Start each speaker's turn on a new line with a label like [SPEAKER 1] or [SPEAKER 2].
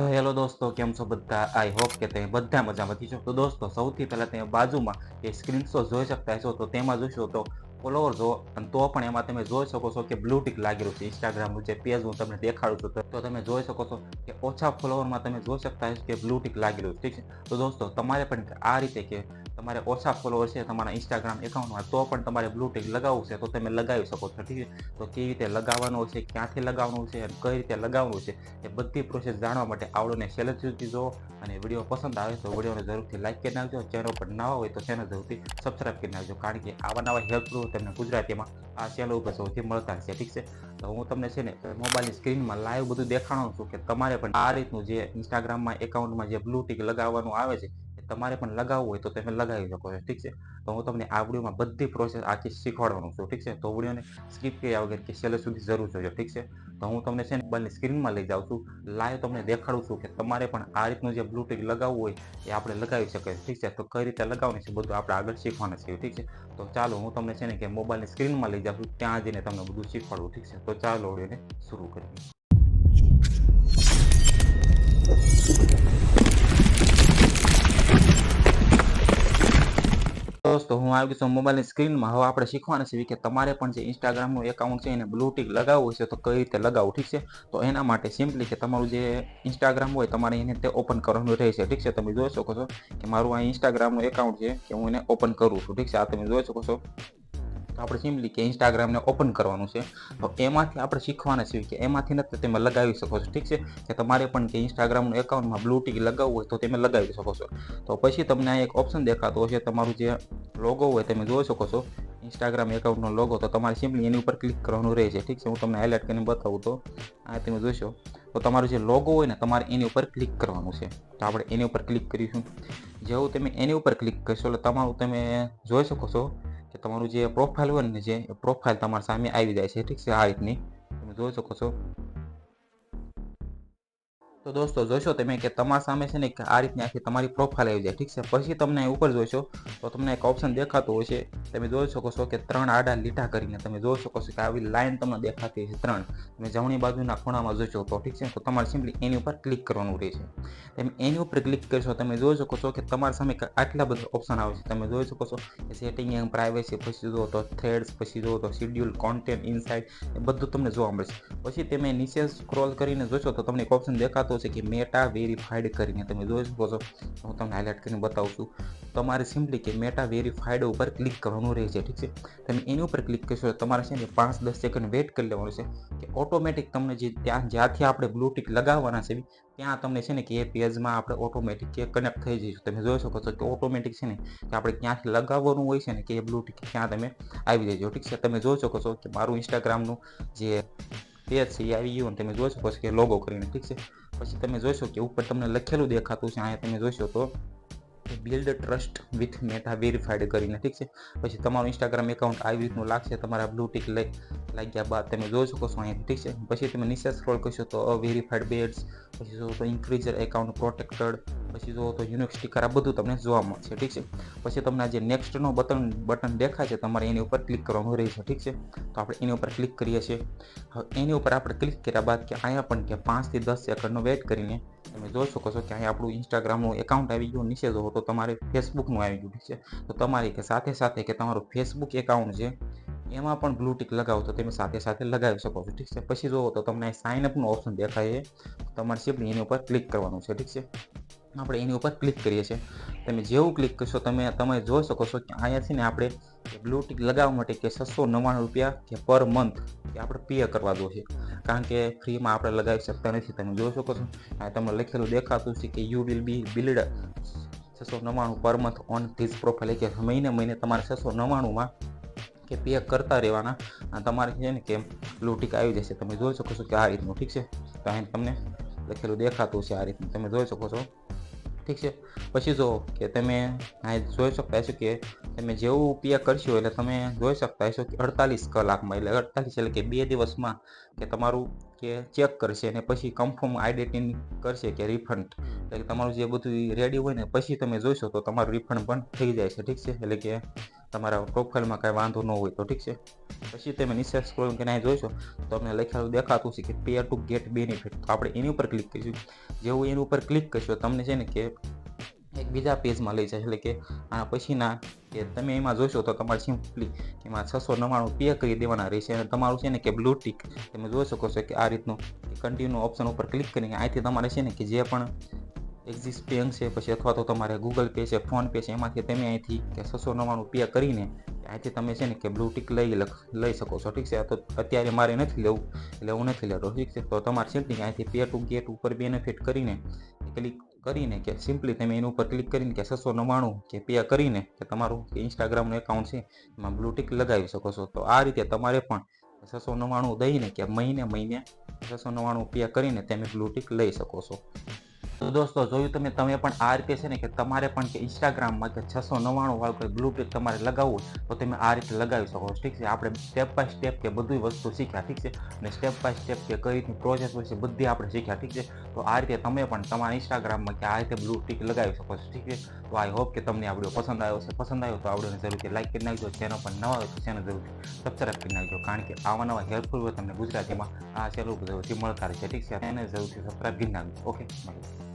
[SPEAKER 1] Hello દોસ્તો, કેમ છો બધા? આઈ હોપ કે તમે બધા મજામાંથી છો તો દોસ્તો, સૌથી પહેલાં તમે બાજુમાં એ સ્ક્રીનશોટ જોઈ શકતા છો તો તેમાં જોશો તો ફોલોવર જો અને તો પણ એમાં તમે જોઈ શકો છો કે બ્લુ ટીક લાગેલું છે ઇન્સ્ટાગ્રામનું જે પેજ હું તમને દેખાડું છું. તો- તમે જોઈ શકો છો કે ઓછા ફોલોવરમાં તમે જોઈ શકતા હશો કે બ્લુ ટીક લાગેલું ઠીક છે? તો દોસ્તો, તમારે પણ આ રીતે કે તમારે ઓછા ફોલોવર છે તમારા ઇન્સ્ટાગ્રામ એકાઉન્ટમાં તો પણ તમારે બ્લુ ટિક લગાવવું છે, તો તમે લગાવી શકો છો, ઠીક છે? તો કેવી રીતે લગાવવાનું છે, ક્યાંથી લગાવવાનું છે અને કઈ રીતે લગાવવાનું છે, એ બધી પ્રોસેસ જાણવા માટે આવડોને છેલ્લે સુધી જો અને વીડિયો પસંદ આવે તો વિડીયોને જરૂરથી લાઇક કરી નાખજો ચેનલ પર નવા હોય તો ચેનલ જરૂરથી સબસ્ક્રાઈબ કરી નાખજો, કારણ કે આવા નવા હેલ્પફુલ તમને ગુજરાતીમાં આ ચેનલ ઉપર સૌથી મળતા છે ઠીક છે? તો હું તમને છે ને મોબાઈલની સ્ક્રીનમાં લાઈવ બધું દેખાડું છું કે તમારે પણ આ રીતનું જે ઇન્સ્ટાગ્રામમાં એકાઉન્ટમાં જે બ્લુ ટિક લગાવવાનું આવે છે તમારે પણ લગાવવું હોય તો તમે લગાવી શકો છો, ઠીક છે? તો હું તમને આ વિડીયોમાં બધી પ્રોસેસ આખી શીખવાડવાનું છું, ઠીક છે? તો વિડીયોને સ્કીપ કર્યા વગર કે છેલ્લે સુધી જરૂર જોજો, ઠીક છે? તો હું તમને છે ને મોબાઈલની સ્ક્રીનમાં લઈ જાઉં છું લાઈવ તમને દેખાડું છું કે તમારે પણ આ રીતનું જે બ્લૂટૂથ લગાવવું હોય એ આપણે લગાવી શકીએ ઠીક છે? તો કઈ રીતે લગાવવાનું છે બધું આપણે આગળ શીખવાના છે ઠીક છે? તો ચાલો હું તમને છે ને કે મોબાઈલની સ્ક્રીનમાં લઈ જાઉં છું, ત્યાં જઈને તમને બધું શીખવાડું, ઠીક છે? તો ચાલો વિડીયોને શરૂ કરીએ. દોસ્તો, હું આવી ગયો મોબાઈલની સ્ક્રીનમાં હવે આપણે શીખવાના છે કે તમારે પણ જે ઇન્સ્ટાગ્રામનું એકાઉન્ટ છે એને બ્લુ ટિક લગાવવું છે, તો કઈ રીતે લગાવવું, ઠીક છે? તો એના માટે સિમ્પલી કે તમારું જે ઇન્સ્ટાગ્રામ હોય, તમારે એને તે ઓપન કરવાનું રહેશે, ઠીક છે? તમે જોઈ શકો છો કે મારું આ ઇન્સ્ટાગ્રામનું એકાઉન્ટ છે કે હું એને ઓપન કરું છું, ઠીક છે? આ તમે જોઈ શકો છો. તો આપણે સિમ્પલી કે ઇન્સ્ટાગ્રામને ઓપન કરવાનું છે? તો એમાંથી આપણે શીખવાના છીએ કે એમાંથી નથી તમે લગાવી શકો છો, ઠીક છે? કે તમારે પણ કે ઇન્સ્ટાગ્રામનું એકાઉન્ટમાં બ્લુ ટીક લગાવવું હોય તો તમે લગાવી શકો છો. તો પછી તમને આ એક ઓપ્શન દેખાતો હશે, તમારું જે લોગો હોય તમે જોઈ શકો છો ઇન્સ્ટાગ્રામ એકાઉન્ટનો લોગો તો તમારે સિમ્પલી એની ઉપર ક્લિક કરવાનું રહેશે, ઠીક છે? હું તમને હાઇલાઇટ કરીને બતાવું તો, આ તમે જોશો. તો તમારું જે લોગો હોય ને, તમારે એની ઉપર ક્લિક કરવાનું છે. તો આપણે એની ઉપર ક્લિક કરીશું. જેવું તમે એની ઉપર ક્લિક કરશો એટલે તમારું તમે જોઈ શકો છો કે તમારું જે પ્રોફાઇલ હોય ને જે પ્રોફાઇલ તમારી સામે આવી જાય છે, ઠીક છે? આ રીતની. તમે જોઈ શકો છો. તો દોસ્તો, જોશો તમે કે તમારા સામે છે ને આ રીતની આખી તમારી પ્રોફાઇલ આવી જાય, ઠીક છે? પછી તમને ઉપર જોશો, તો તમને એક ઓપ્શન દેખાતું હોય છે તમે જોઈ શકો છો કે ત્રણ આડા લીટા કરીને તમે જોઈ શકો છો કે આવી લાઈન તમને દેખાતી છે ત્રણ. તમે જમણી બાજુના ખૂણામાં જોશો તો, ઠીક છે? તો તમારે સિમ્પલી એની ઉપર ક્લિક કરવાનું રહેશે. તમે એની ઉપર ક્લિક કરશો, તમે જોઈ શકો છો કે તમારા સામે આટલા બધા ઓપ્શન આવે છે. તમે જોઈ શકો છો કે સેટિંગ એમ પ્રાઇવેસી પછી જુઓ તો થ્રેડ્સ પછી જુઓ તો શિડ્યુલ કોન્ટેન્ટ ઇનસાઇડ એ બધું તમને જોવા મળશે. પછી તમે નીચે સ્ક્રોલ કરીને જોશો તો તમને એક ઓપ્શન દેખાતો છે કે મેટા વેરીફાઈડ કરીને તમે જોઈ શકો છો. હું તમને હાઇલાઇટ કરીને બતાવું છું. તમારે સિમ્પલી કે મેટા વેરીફાઈડ ઉપર ક્લિક કરવાનું રહેશે, ઠીક છે? તમે એની ઉપર ક્લિક કરશો તો તમારે છે ને પાંચ દસ સેકન્ડ વેઇટ કરી લેવાનું છે કે ઓટોમેટિક તમને જે ત્યાં, જ્યાંથી આપણે બ્લુ ટિક લગાવવાના છે, ત્યાં તમને છે ને કે એ પેજમાં આપણે ઓટોમેટિક કે કનેક્ટ થઈ જઈશું. તમે જોઈ શકો છો કે ઓટોમેટિક છે ને કે આપણે ક્યાંથી લગાવવાનું હોય છે ને કે એ બ્લુ ક્યાં તમે આવી જજો, ઠીક છે? તમે જોઈ શકો છો કે મારું ઇન્સ્ટાગ્રામનું જે પેજ છે, એ આવી ગયું તમે જોઈ શકો છો કે લોગો કરીને, ઠીક છે? પછી તમે જોશો કે ઉપર તમને લખેલું દેખાતું છે, અહીંયા તમે જોશો તો build trust with Meta verified કરીને, ઠીક છે? પછી તમારું ઇન્સ્ટાગ્રામ એકાઉન્ટ આવી રીતનું લાગશે, તમારા બ્લુ ટીક લાગ્યા બાદ તમે જોઈ શકો છો અહીંયા, ઠીક છે? પછી તમે નીચે સ્ક્રોલ કરશો તો વેરીફાઈડ બેડ્સ પછી જો તો ઇન્ક્રીઝર એકાઉન્ટ પ્રોટેક્ટેડ પછી જો તો સ્ટીકર આ બધું તમને જોવા મળશે, ઠીક છે? પછી તમને જે નેક્સ્ટનો બટન બટન દેખાય છે, તમારે એની ઉપર ક્લિક કરવાનું રહેશે ઠીક છે? તો આપણે એની ઉપર ક્લિક કરીએ છીએ. હવે એની ઉપર આપણે ક્લિક કર્યા બાદ કે અહીંયા પણ કે પાંચથી દસ સેકન્ડનો વેઇટ કરીને તમે જોઈ શકો છો કે અહીંયા આપણું ઇન્સ્ટાગ્રામનું એકાઉન્ટ આવી ગયું, નીચે જો તો તમારે ફેસબુકનું આવી ગયું, ઠીક છે? તો તમારી કે સાથે સાથે કે તમારું ફેસબુક એકાઉન્ટ છે, એમાં પણ બ્લુ ટિક લગાવો તો તમે સાથે સાથે લગાવી શકો છો, ઠીક છે? પછી જુઓ તો તમને સાઇન અપનું ઓપ્શન દેખાય તમારે સિમ્પલી એની ઉપર ક્લિક કરવાનું છે, ઠીક છે? આપણે એની ઉપર ક્લિક કરીએ છીએ. તમે જેવું ક્લિક કરશો, તમે તમે જોઈ શકો છો કે અહીંયા છે ને આપણે બ્લુ ટિક લગાવવા માટે કે છસો નવ્વાણું રૂપિયા કે પર મંથ કે આપણે પે કરવા દો છે. કારણ કે ફ્રીમાં આપણે લગાવી શકતા નથી. તમે જોઈ શકો છો. આ તમને લખેલું દેખાતું છે કે યુ વિલ બી બિલ્ડ છસો નવ્વાણું per month on this profile કે મહિને મહિને તમારે છસો નવ્વાણુંમાં કે પે કરતા રહેવાના. અને તમારે છે ને કે બ્લુ ટિક આવી જશે. તમે જોઈ શકો છો કે આ રીતનું ઠીક છે. તો અહીં તમને લખેલું દેખાતું છે આ રીતનું. તમે જોઈ શકો છો. ઠીક છે? પછી જો કે તમે અહીં જોઈ શકતા હશો કે તમે જેવું ઉપયોગ કરશો એટલે તમે જોઈ શકતા હશો કે અડતાલીસ કલાકમાં એટલે અડતાલીસ એટલે કે બે દિવસમાં કે તમારું કે ચેક કરશે અને પછી કન્ફર્મ આઈડેન્ટિટી કરશે કે રિફંડ એટલે કે તમારું જે બધું રેડી હોય ને, પછી તમે જોઈશો તો તમારું રિફંડ પણ થઈ જાય છે, ઠીક છે? એટલે કે તમારા પ્રોફાઇલમાં કાંઈ વાંધો ન હોય તો ઠીક છે. પછી તમે નીચે સ્ક્રોલ નહીં જોઈશો તો તમને લખેલું દેખાતું છે કે પેર ટુ ગેટ બેનિફિટ તો આપણે એની ઉપર ક્લિક કરીશું. જેવું એની ઉપર ક્લિક કરશો તમને છે ને કે એક બીજા પેજમાં લઈ જાય. એટલે કે આના પછીના કે તમે એમાં જોશો તો તમારે સિમ્પલી એમાં છસો નવ્વાણું પે કરી દેવાના રહેશે. અને તમારું છે ને કે બ્લુ ટીક તમે જોઈ શકો છો કે આ રીતનું કન્ટિન્યુ ઓપ્શન ઉપર ક્લિક કરીને અહીંથી તમારે છે ને કે જે પણ એક્ઝિસ બેંક છે, પછી અથવા તો તમારે ગૂગલ પે છે ફોન પે છે, એમાંથી તમે અહીંથી કે છસો નવ્વાણું પે કરીને અહીંથી તમે છે ને કે બ્લુટિક લઈ લઈ શકો છો. ઠીક છે? તો અત્યારે મારે નથી લેવું, એટલે હું નથી લેતો. ઠીક છે? તો તમારે સિમ્પલી અહીંથી પે ટુ ગેટ ઉપર બેનિફિટ કરીને ક્લિક કરીને કે સિમ્પલી તમે એની ઉપર ક્લિક કરીને કે છસો નવ્વાણું કે પે કરીને કે તમારું ઇન્સ્ટાગ્રામનું એકાઉન્ટ છે, એમાં બ્લુટિક લગાવી શકો છો. તો આ રીતે તમારે પણ છસો નવ્વાણું દઈને કે મહિને મહિને છસો નવ્વાણું પે કરીને તમે બ્લુટિક લઈ શકો છો. તો દોસ્તો, જોયું તમે તમે પણ આ રીતે છે ને કે તમારે પણ કે ઇન્સ્ટાગ્રામમાં કે છસો નવ્વાણું વાળું કોઈ બ્લુ ટિક તમારે લગાવવું હોય, તો તમે આ રીતે લગાવી શકો છો ઠીક છે? આપણે સ્ટેપ બાય સ્ટેપ કે બધી વસ્તુ શીખ્યા, ઠીક છે? અને સ્ટેપ બાય સ્ટેપ કે કઈ રીતની પ્રોસેસ હોય છે, બધી આપણે શીખ્યા, ઠીક છે? તો આ રીતે તમે પણ તમારા ઇન્સ્ટાગ્રામમાં કે આ રીતે બ્લુ ટિક લગાવી શકો છો, ઠીક છે? તો આઈ હોપ કે તમને આ વીડિયો પસંદ આવ્યો છે પસંદ આવ્યો તો આ વિડીયોને જરૂરથી લાઈક કરી નાખજો. ચેનલ પર નવા હોય તો ચેનલ જરૂરથી સબસ્ક્રાઈબ કરી નાખજો. કારણ કે આવા નવા હેલ્પફુલ હોય તમને ગુજરાતીમાં આ ચેનલ ઉપર જરૂરથી મળતા રહેશે ઠીક છે? એને જરૂરથી સબસ્ક્રાઈબ કરી નાખજો. ઓકે મળીએ.